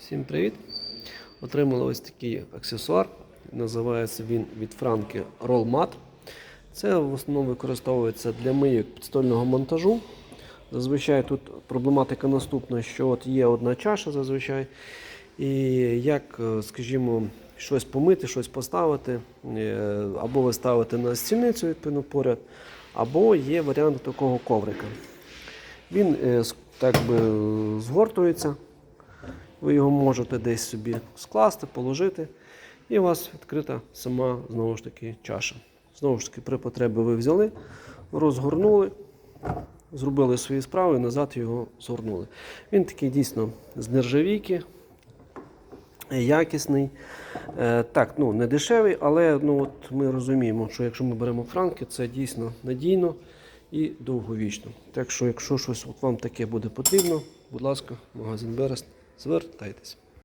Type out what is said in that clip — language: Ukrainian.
Всім привіт! Отримали ось такий аксесуар. Називається він від Франки Roll Mat. Це в основному використовується для мийок підстольного монтажу. Зазвичай тут проблематика наступна, що от є одна чаша зазвичай. І як, е, скажімо, щось помити, щось поставити, е, або ви ставите на стільницю відповідно поряд, або є варіант такого коврика. Він е, так би згортується. Ви його можете десь собі скласти, положити, і у вас відкрита сама знову ж таки чаша. Знову ж таки, при потребі ви взяли, розгорнули, зробили свої справи і назад його згорнули. Він такий дійсно з нержавійки, якісний. Е, Так, ну не дешевий, але ну, от ми розуміємо, що якщо ми беремо франки, це дійсно надійно і довговічно. Так що, якщо щось от вам таке буде потрібно, будь ласка, магазин Берест, звертайтеся.